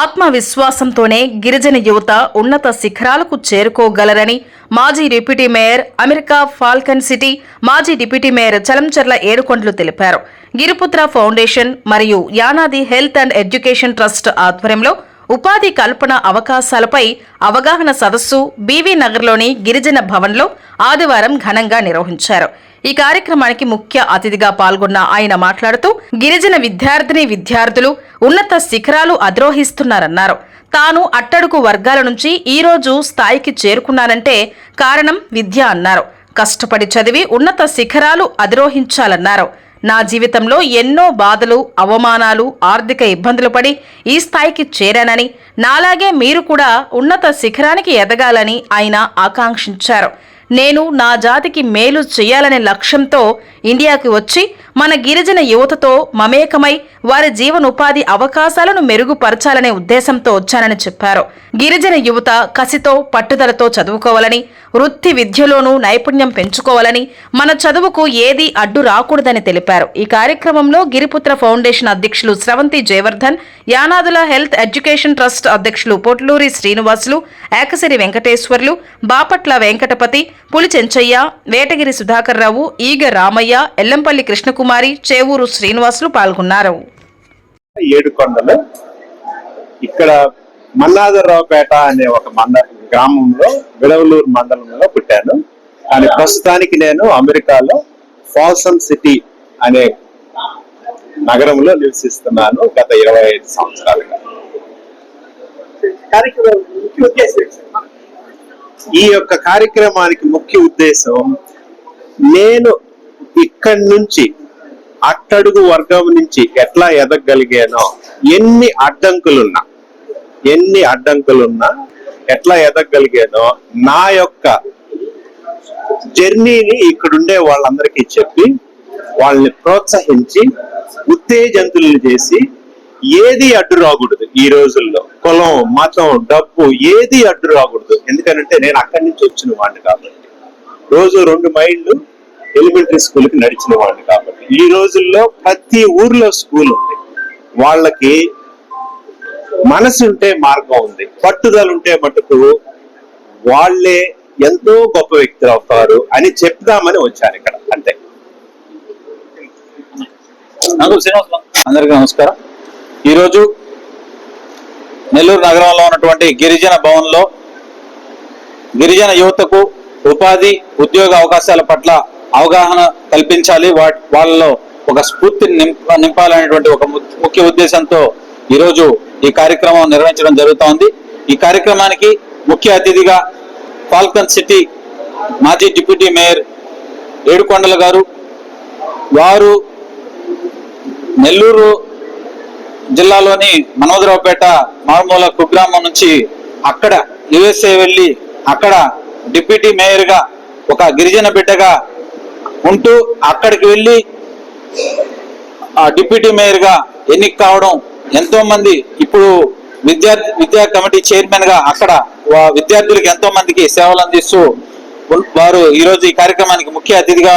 ఆత్మవిశ్వాసంతోనే గిరిజన యువత ఉన్నత శిఖరాలకు చేరుకోగలరని మాజీ deputy mayor America Falcon City మాజీ డిప్యూటీ మేయర్ చలంచర్ల ఏడుకొండలు తెలిపారు. గిరిపుత్ర ఫౌండేషన్ మరియు Yanadi health and education trust ఆధ్వర్యంలో ఉపాధి కల్పన అవకాశాలపై అవగాహన సదస్సు బీవీ నగర్లోని గిరిజన భవన్లో ఆదివారం ఘనంగా నిర్వహించారు. ఈ కార్యక్రమానికి ముఖ్య అతిథిగా పాల్గొన్న ఆయన మాట్లాడుతూ గిరిజన విద్యార్థిని విద్యార్థులు ఉన్నత శిఖరాలు అధిరోహిస్తున్నారన్నారు. తాను అట్టడుగు వర్గాల నుంచి ఈ రోజు స్థాయికి చేరుకున్నానంటే కారణం విద్య అన్నారు. కష్టపడి చదివి ఉన్నత శిఖరాలు అధిరోహించాలన్నారు. నా జీవితంలో ఎన్నో బాధలు అవమానాలు ఆర్థిక ఇబ్బందులు పడి ఈ స్థాయికి చేరానని నాలాగే మీరు కూడా ఉన్నత శిఖరానికి ఎదగాలని ఆయన ఆకాంక్షించారు. నేను నా జాతికి మేలు చేయాలనే లక్ష్యంతో ఇండియాకి వచ్చి మన గిరిజన యువతతో మమేకమై వారి జీవనోపాధి అవకాశాలను మెరుగుపరచాలనే ఉద్దేశంతో వచ్చానని చెప్పారు. గిరిజన యువత కసితో పట్టుదలతో చదువుకోవాలని వృత్తి విద్యలోనూ నైపుణ్యం పెంచుకోవాలని మన చదువుకు ఏదీ అడ్డు రాకూడదని తెలిపారు. ఈ కార్యక్రమంలో గిరిపుత్ర ఫౌండేషన్ అధ్యక్షులు స్రవంతి జయవర్ధన్ యానాదుల హెల్త్ ఎడ్యుకేషన్ ట్రస్ట్ అధ్యక్షులు పొట్లూరి శ్రీనివాసులు ఏకసిరి వెంకటేశ్వర్లు బాపట్ల వెంకటపతి పులి చెంచయ్య వేటగిరి సుధాకర్ రావు ఈగ రామయ్య ఎల్లంపల్లి కృష్ణకుమారి చేవూరు శ్రీనివాసులు పాల్గొన్నారు. ఏడుకొండలు ఇక్కడ మల్లాదరావుపేట అనే ఒక మండ గ్రామంలో విడవలూరు మండలంలో పుట్టాను. కానీ ప్రస్తుతానికి నేను అమెరికాలో ఫాల్సన్ సిటీ అనే నగరంలో నివసిస్తున్నాను గత ఇరవై ఐదు సంవత్సరాలుగా. కార్యక్రమం ముఖ్య ఉద్దేశం ఏంటి సార్? ఈ యొక్క కార్యక్రమానికి ముఖ్య ఉద్దేశం నేను ఇక్కడి నుంచి అట్టడుగు వర్గం నుంచి ఎట్లా ఎదగలిగానో ఎన్ని అడ్డంకులున్నా ఎన్ని అడ్డంకులున్నా ఎట్లా ఎదగలిగానో నా యొక్క జర్నీని ఇక్కడుండే వాళ్ళందరికీ చెప్పి వాళ్ళని ప్రోత్సహించి ఉత్తేజంతులను చేసి ఏది అడ్డు రాకూడదు ఈ రోజుల్లో? కులం మతం డబ్బు ఏది అడ్డు రాకూడదు. ఎందుకంటే నేను అక్కడి నుంచి వచ్చిన వాడిని కాబట్టి. రోజు రెండు మైళ్ళు ఎలిమెంటరీ స్కూల్కి నడిచిన వాడిని కాబట్టి. ఈ రోజుల్లో ప్రతి ఊర్లో స్కూల్ ఉంది. వాళ్ళకి మనసు ఉంటే మార్గం ఉంది. పట్టుదల ఉంటే మటుకు వాళ్ళే ఎంతో గొప్ప వ్యక్తులు అవుతారు అని చెప్దామని వచ్చాను ఇక్కడ. అంతే. అందరికీ నమస్కారం. ఈరోజు నెల్లూరు నగరంలో ఉన్నటువంటి గిరిజన భవన్లో గిరిజన యువతకు ఉపాధి ఉద్యోగ అవకాశాల పట్ల అవగాహన కల్పించాలి. వాటి వాళ్ళలో ఒక స్ఫూర్తిని నింప నింపాలనేటువంటి ఒక ము- ముఖ్య ఉద్దేశంతో ఈరోజు ఈ కార్యక్రమం నిర్వహించడం జరుగుతోంది. ఈ కార్యక్రమానికి ముఖ్య అతిథిగా ఫాల్కన్ సిటీ మాజీ డిప్యూటీ మేయర్ ఏడుకొండల గారు వారు నెల్లూరు జిల్లాలోని మనోదరావుపేట మారుమూల కుగ్రామం నుంచి అక్కడ యుఎస్ఏ వెళ్ళి అక్కడ డిప్యూటీ మేయర్గా ఒక గిరిజన బిడ్డగా ఉంటూ అక్కడికి వెళ్ళి ఆ డిప్యూటీ మేయర్గా ఎన్నిక కావడం ఎంతో మంది ఇప్పుడు విద్యా విద్యా కమిటీ చైర్మన్గా అక్కడ వా- విద్యార్థులకు ఎంతో మందికి సేవలు అందిస్తూ వారు ఈరోజు ఈ కార్యక్రమానికి ముఖ్య అతిథిగా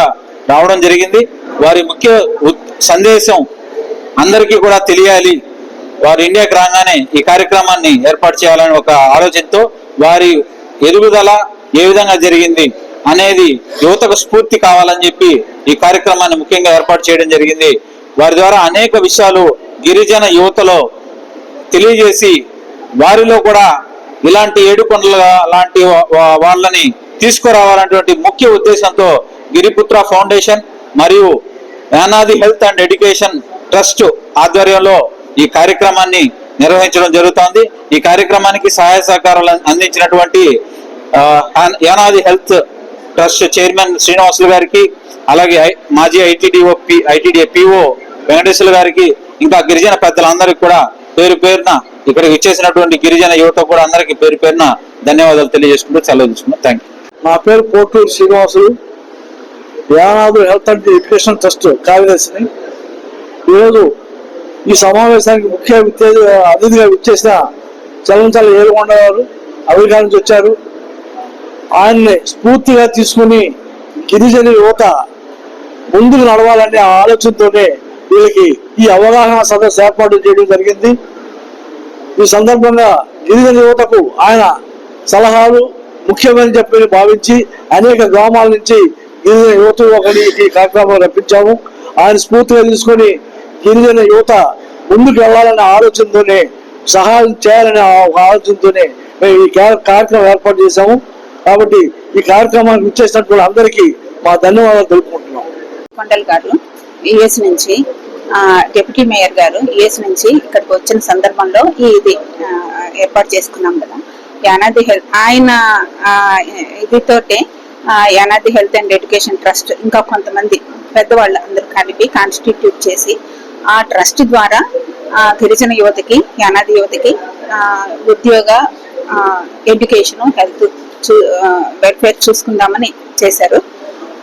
రావడం జరిగింది. వారి ముఖ్య సందేశం అందరికీ కూడా తెలియాలి. వారు ఇండియాకి రాగానే ఈ కార్యక్రమాన్ని ఏర్పాటు చేయాలని ఒక ఆలోచనతో వారి ఎదుగుదల ఏ విధంగా జరిగింది అనేది యువతకు స్ఫూర్తి కావాలని చెప్పి ఈ కార్యక్రమాన్ని ముఖ్యంగా ఏర్పాటు చేయడం జరిగింది. వారి ద్వారా అనేక విషయాలు గిరిజన యువతలో తెలియజేసి వారిలో కూడా ఇలాంటి ఏడుకొండల లాంటి వాళ్ళని తీసుకురావాలనేటువంటి ముఖ్య ఉద్దేశంతో గిరిపుత్ర ఫౌండేషన్ మరియు Yanadi health and education trust ఆధ్వర్యంలో ఈ కార్యక్రమాన్ని నిర్వహించడం జరుగుతోంది. ఈ కార్యక్రమానికి సహాయ సహకారాలు అందించినటువంటి Yanadi health trust chairman Srinivasulu గారికి అలాగే ఐ- మాజీ ITDO P ITD PO Venkateswara గారికి ఇంకా గిరిజన పెద్దలందరికీ కూడా పేరు పేరున ఇక్కడ ఇచ్చేసినటువంటి గిరిజన యువత కూడా అందరికీ పేరు పేరున ధన్యవాదాలు తెలియజేసుకుంటూ సెలవు తీసుకున్నాం థ్యాంక్ యూ నా పేరు Koturu Srinivasulu. Yanadu health and education trust కార్యదర్శిని ఈరోజు ఈ సమావేశానికి ముఖ్య అతిథిగా విచ్చేసిన చలంచాల ఏలుకొండ గారు అమెరికా నుంచి వచ్చారు. ఆయన్ని స్ఫూర్తిగా తీసుకుని గిరిజన యువత ముందుకు నడవాలనే ఆలోచనతోనే వీళ్ళకి ఈ అవగాహన సదస్సు ఏర్పాటు చేయడం జరిగింది. ఈ సందర్భంగా గిరిజన యువతకు ఆయన సలహాలు ముఖ్యమని చెప్పి భావించి అనేక గ్రామాల నుంచి గిరిజన యువత ఒకటి ఈ కార్యక్రమం రప్పించాము. ఆయన స్ఫూర్తిగా తీసుకొని గిరిజన యువత ముందుకు వెళ్ళాలనే ఆలోచనతోనే సహాయం చేయాలనే ఒక ఆలోచనతోనే మేము ఈ కార్యక్రమం ఏర్పాటు చేశాము. కాబట్టి ఈ కార్యక్రమానికి ఇచ్చేసినటువంటి అందరికీ మా ధన్యవాదాలు తెలుపుకుంటున్నాం. కొండల్ గారు యుఎస్ నుంచి డిప్యూటీ మేయర్ గారు యుఎస్ నుంచి ఇక్కడికి వచ్చిన సందర్భంలో ఈ ఇది ఏర్పాటు చేసుకున్నాం కదా. యానాది హెల్త్ ఆయన ఇదితోటే Yanadi health and education trust ఇంకా కొంతమంది పెద్దవాళ్ళు అందరూ కలిపి కాన్స్టిట్యూట్ చేసి ఆ ట్రస్ట్ ద్వారా ఆ, గిరిజన యువతకి జ్ఞానాది యువతకి ఉద్యోగ ఎడ్యుకేషన్ హెల్త్ వెల్ఫేర్ చూసుకుందామని చేశారు.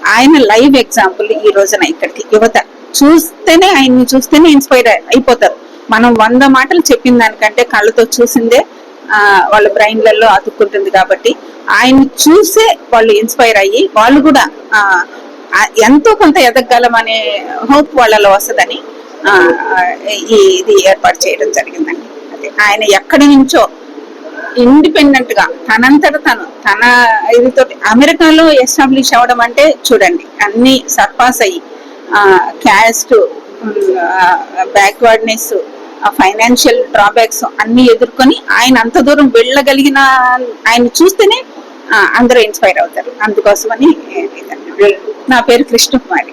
ఆయన లైవ్ ఎగ్జాంపుల్ ఈ రోజున ఇక్కడికి. యువత చూస్తేనే ఆయన్ని చూస్తేనే ఇన్స్పైర్ అయిపోతారు. మనం వంద మాటలు చెప్పిన దానికంటే కళ్ళతో చూసిందే వాళ్ళ బ్రెయిన్లలో అతుక్కుంటుంది కాబట్టి ఆయన్ని చూసే వాళ్ళు ఇన్స్పైర్ అయ్యి వాళ్ళు కూడా ఎంతో కొంత ఎదగలమనే అనే హోప్ వాళ్ళలో వస్తుందని ఇది ఏర్పాటు చేయడం జరిగిందండి. అదే ఆయన ఎక్కడి నుంచో ఇండిపెండెంట్గా తనంతట తను తన ఇదితో అమెరికాలో ఎస్టాబ్లిష్ అవ్వడం అంటే చూడండి అన్ని సర్పాస్ అయ్యి క్యాస్ట్ బ్యాక్వర్డ్నెస్ ఫైనాన్షియల్ డ్రాబ్యాక్స్ అన్ని ఎదుర్కొని ఆయన అంత దూరం వెళ్ళగలిగిన ఆయన చూస్తేనే అందరూ ఇన్స్పైర్ అవుతారు. అందుకోసమని నా పేరు కృష్ణకుమారి.